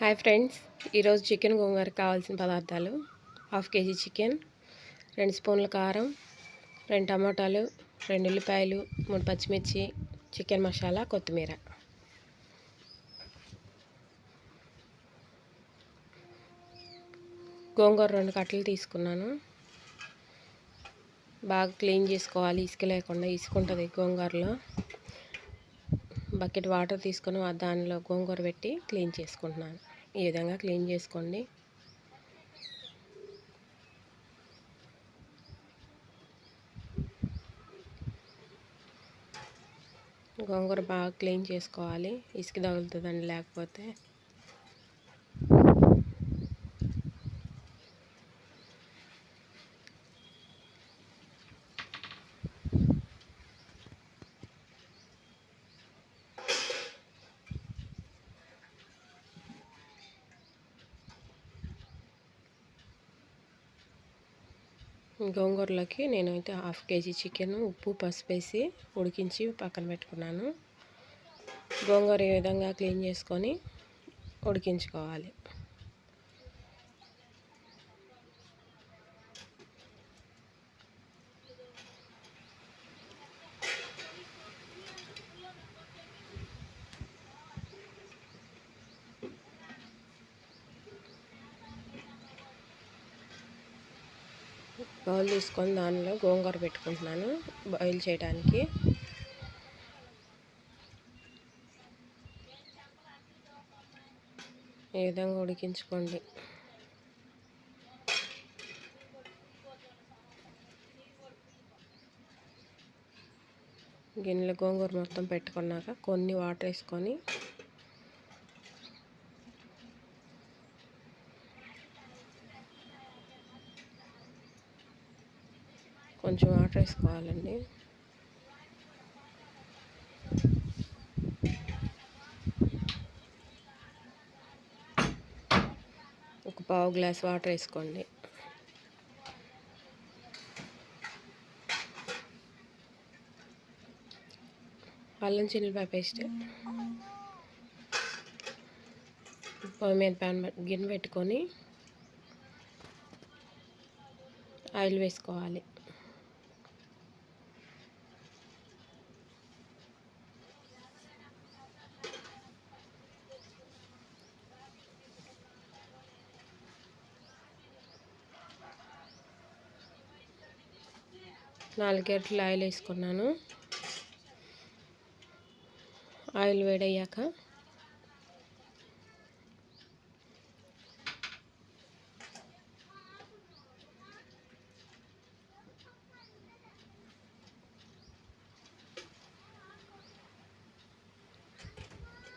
Hi friends ఈరోజు chicken గోంగూరకు కావాల్సిన పదార్థాలు హాఫ్ కేజీ చికెన్ రెండు స్పూన్ల కారం రెండు టమాటాలు రెండు ఉల్లిపాయలు మూడు పచ్చిమిర్చి చికెన్ మసాలా కొత్తిమీర. గోంగూర రెండు కట్టలు తీసుకున్నాను. బాగా క్లీన్ చేసుకోవాలి ఇసుక లేకుండా ఇసుక ఉంటుంది గోంగూరలో. బకెట్ వాటర్ తీసుకొని దానిలో గోంగూర పెట్టి క్లీన్ చేసుకుంటున్నాను. ఈ విధంగా క్లీన్ చేసుకోండి. గోంగూర బాగా క్లీన్ చేసుకోవాలి. ఇసుక తగులుతుందండి లేకపోతే గోంగూరలోకి నేనైతే హాఫ్ కేజీ చికెన్ ఉప్పు పసుపు వేసి ఉడికించి పక్కన పెట్టుకున్నాను. గోంగూర ఈ విధంగా క్లీన్ చేసుకొని ఉడికించుకోవాలి. బౌల్ తీసుకొని దానిలో గోంగూర పెట్టుకుంటున్నాను బాయిల్ చేయడానికి. ఈ విధంగా ఉడికించుకోండి. గిన్నెలో గోంగూర మొత్తం పెట్టుకున్నాక కొన్ని వాటర్ వేసుకొని కొంచెం వాటర్ వేసుకోవాలండి. ఒక పావు గ్లాస్ వాటర్ వేసుకోండి. అల్లం చిల్లిపాయ పేస్ట్. పొయ్యి మీద ప్యాన్ గిన్నె పెట్టుకొని ఆయిల్ వేసుకోవాలి. నాలుగు గంటలు ఆయిల్ వేసుకున్నాను. ఆయిల్ వేడయ్యాక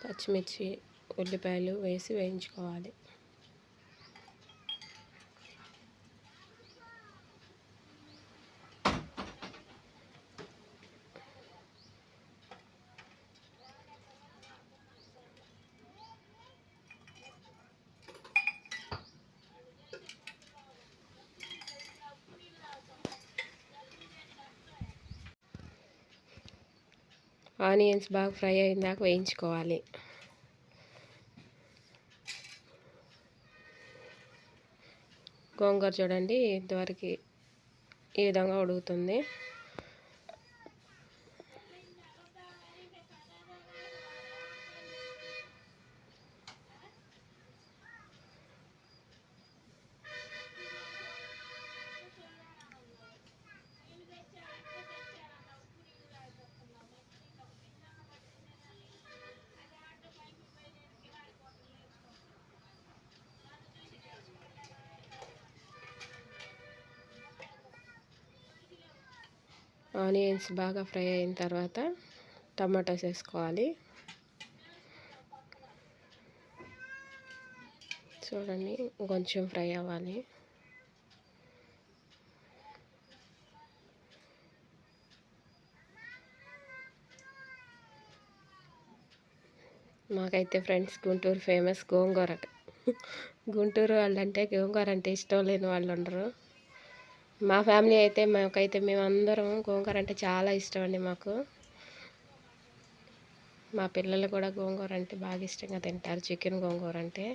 పచ్చిమిర్చి ఉల్లిపాయలు వేసి వేయించుకోవాలి. ఆనియన్స్ బాగా ఫ్రై అయిందాక వేయించుకోవాలి. గోంగూర చూడండి ఇంతవరకు ఈ విధంగా ఉడుకుతుంది. ఆనియన్స్ బాగా ఫ్రై అయిన తర్వాత టమాటాస్ వేసుకోవాలి. చూడండి కొంచెం ఫ్రై అవ్వాలి. మాకైతే ఫ్రెండ్స్ గుంటూరు ఫేమస్ గోంగూర. గుంటూరు వాళ్ళంటే గోంగూర అంటే ఇష్టం లేని వాళ్ళు ఉండరు. మా ఫ్యామిలీ అయితే మాకైతే మేమందరం గోంగూర అంటే చాలా ఇష్టం అండి మాకు. మా పిల్లలు కూడా గోంగూర అంటే బాగా ఇష్టంగా తింటారు. చికెన్ గోంగూర అంటే.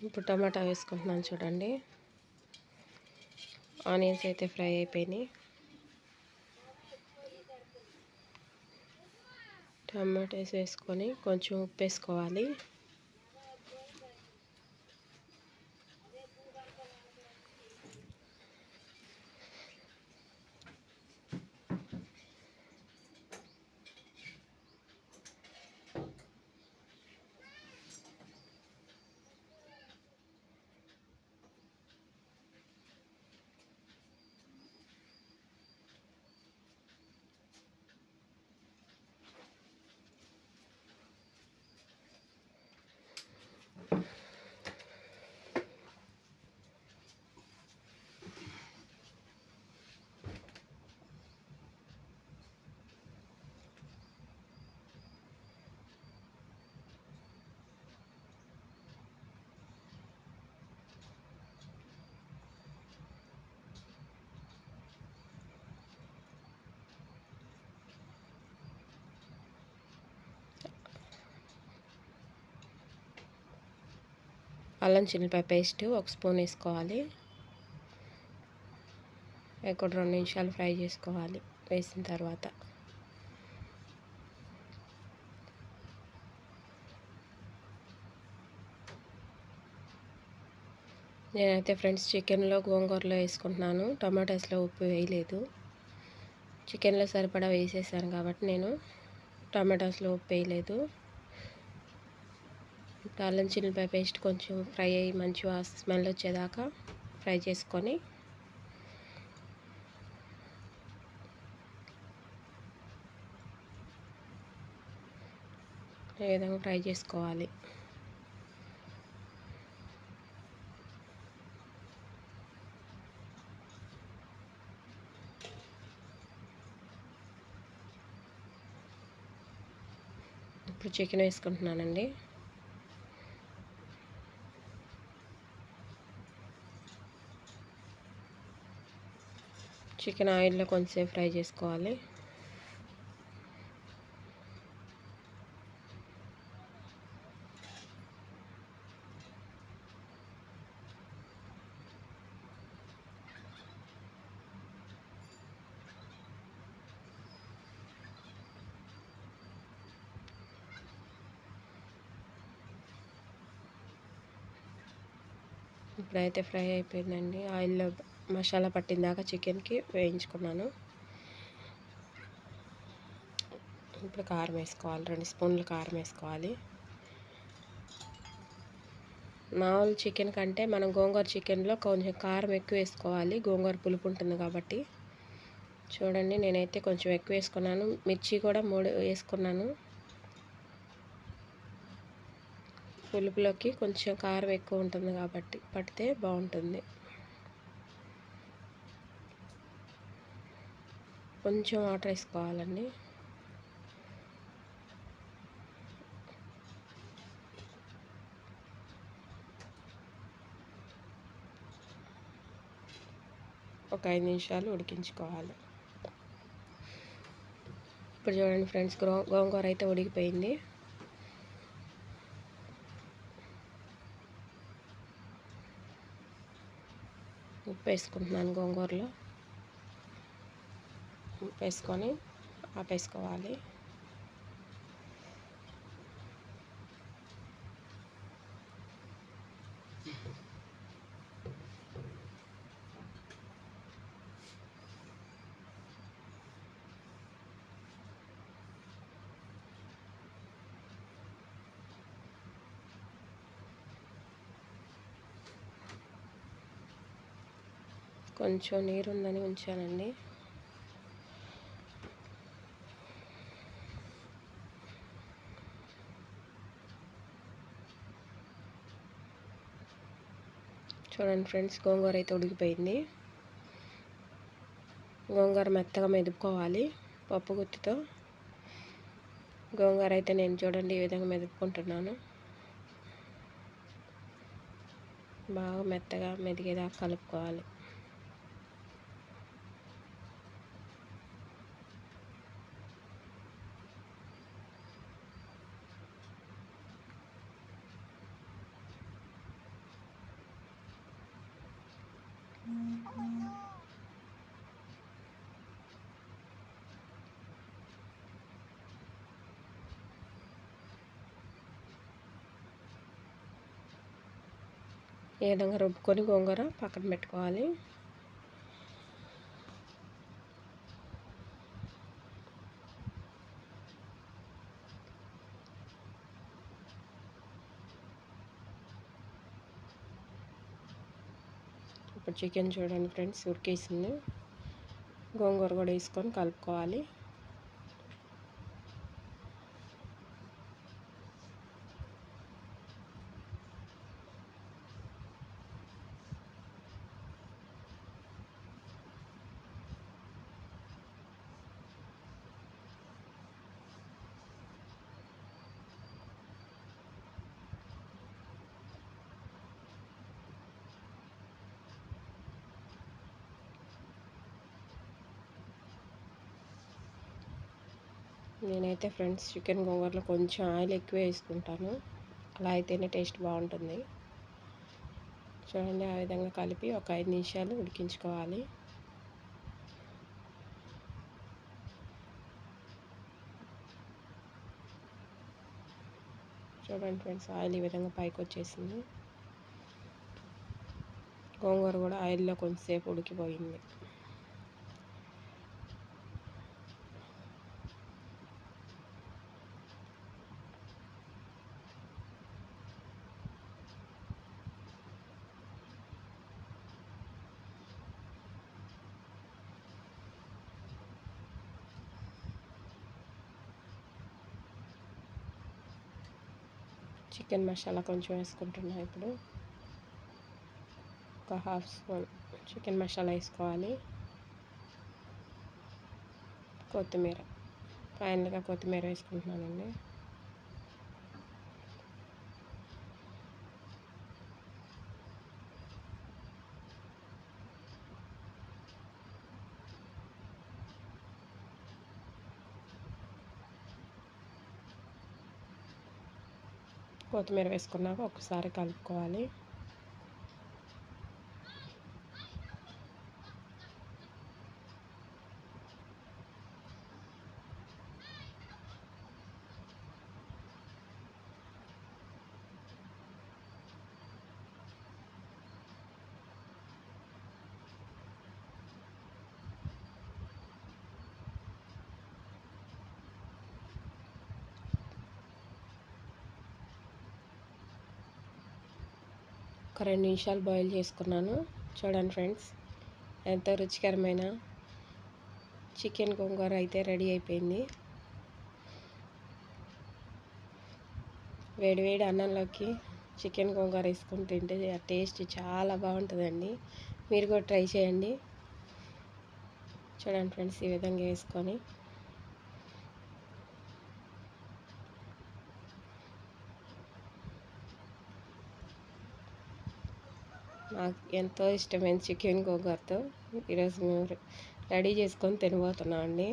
ఇప్పుడు టమాటా వేసుకుంటున్నాను చూడండి. ఆనియన్స్ అయితే ఫ్రై అయిపోయినాయి. టమాటాస్ వేసుకొని కొంచెం ఉప్పు వేసుకోవాలి. అల్లం చిల్లిపాయ పేస్ట్ ఒక స్పూన్ వేసుకోవాలి. ఇక్కడ రెండు నిమిషాలు ఫ్రై చేసుకోవాలి వేసిన తర్వాత. నేనైతే ఫ్రెండ్స్ చికెన్లో గోంగూరలో వేసుకుంటున్నాను. టమాటాస్లో ఉప్పు వేయలేదు. చికెన్లో సరిపడా వేసేసాను కాబట్టి నేను టమాటాస్లో ఉప్పు వేయలేదు. అల్లం చిల్లిపాయ పేస్ట్ కొంచెం ఫ్రై అయ్యి మంచిగా స్మెల్ వచ్చేదాకా ఫ్రై చేసుకొని ఈ విధంగా ఫ్రై చేసుకోవాలి. ఇప్పుడు చికెన్ వేసుకుంటున్నానండి. చికెన్ ఆయిల్లో కొంచెంసేపు ఫ్రై చేసుకోవాలి. ఇప్పుడైతే ఫ్రై అయిపోయిందండి. ఆయిల్లో మసాలా పట్టిందాక చికెన్కి వేయించుకున్నాను. ఇప్పుడు కారం వేసుకోవాలి రెండు స్పూన్లు కారం వేసుకోవాలి. మామూలు చికెన్ కంటే మనం గోంగూర చికెన్లో కొంచెం కారం ఎక్కువ వేసుకోవాలి గోంగూర పులుపు ఉంటుంది కాబట్టి. చూడండి నేనైతే కొంచెం ఎక్కువ వేసుకున్నాను మిర్చి కూడా మూడు వేసుకున్నాను. పులుపులోకి కొంచెం కారం ఎక్కువ ఉంటుంది కాబట్టి పడితే బాగుంటుంది. కొంచెం వాటర్ వేసుకోవాలండి. ఒక ఐదు నిమిషాలు ఉడికించుకోవాలి. ఇప్పుడు చూడండి ఫ్రెండ్స్ గో గోంగూర అయితే ఉడికిపోయింది. ఉప్పు వేసుకుంటున్నాను గోంగూరలో. వేసుకొని ఆపేసుకోవాలి. కొంచెం నీరు ఉందని ఉంచానండి. చూడండి ఫ్రెండ్స్ గోంగూర అయితే ఉడికిపోయింది. గోంగూర మెత్తగా మెదుపుకోవాలి పప్పు గుత్తితో. గోంగూర అయితే నేను చూడండి ఈ విధంగా మెదుపుకుంటున్నాను. బాగా మెత్తగా మెదిగేదాకా కలుపుకోవాలి. ఈ విధంగా రుబ్బుకొని గోంగూర పక్కన పెట్టుకోవాలి. ఇప్పుడు చికెన్ చూడండి ఫ్రెండ్స్ ఉరికేసింది. గోంగూర కూడా వేసుకొని కలుపుకోవాలి. నేనైతే ఫ్రెండ్స్ చికెన్ గోంగూరలో కొంచెం ఆయిల్ ఎక్కువ వేసుకుంటాను. అలా అయితేనే టేస్ట్ బాగుంటుంది. చూడండి ఆ విధంగా కలిపి ఒక ఐదు నిమిషాలు ఉడికించుకోవాలి. చూడండి ఫ్రెండ్స్ ఆయిల్ ఈ విధంగా పైకి వచ్చేసింది. గోంగూర కూడా ఆయిల్లో కొంచెంసేపు ఉడికిపోయింది. చికెన్ మసాలా కొంచెం వేసుకుంటున్నాను ఇప్పుడు. ఒక హాఫ్ స్పూన్ చికెన్ మసాలా వేసుకోవాలి. కొత్తిమీర. ఫైనల్గా కొత్తిమీర వేసుకుంటున్నానండి. కొత్తిమీర వేసుకున్నాక ఒకసారి కలుపుకోవాలి. ఒక రెండు నిమిషాలు బాయిల్ చేసుకున్నాను. చూడండి ఫ్రెండ్స్ ఎంతో రుచికరమైన చికెన్ గోంగూర అయితే రెడీ అయిపోయింది. వేడివేడి అన్నంలోకి చికెన్ గోంగూర వేసుకొని తింటే ఆ టేస్ట్ చాలా బాగుంటుందండి. మీరు కూడా ట్రై చేయండి. చూడండి ఫ్రెండ్స్ ఈ విధంగా వేసుకొని నాకు ఎంతో ఇష్టమైన చికెన్ గోగాతో ఈరోజు మేము రెడీ చేసుకొని తినబోతున్నాం అండి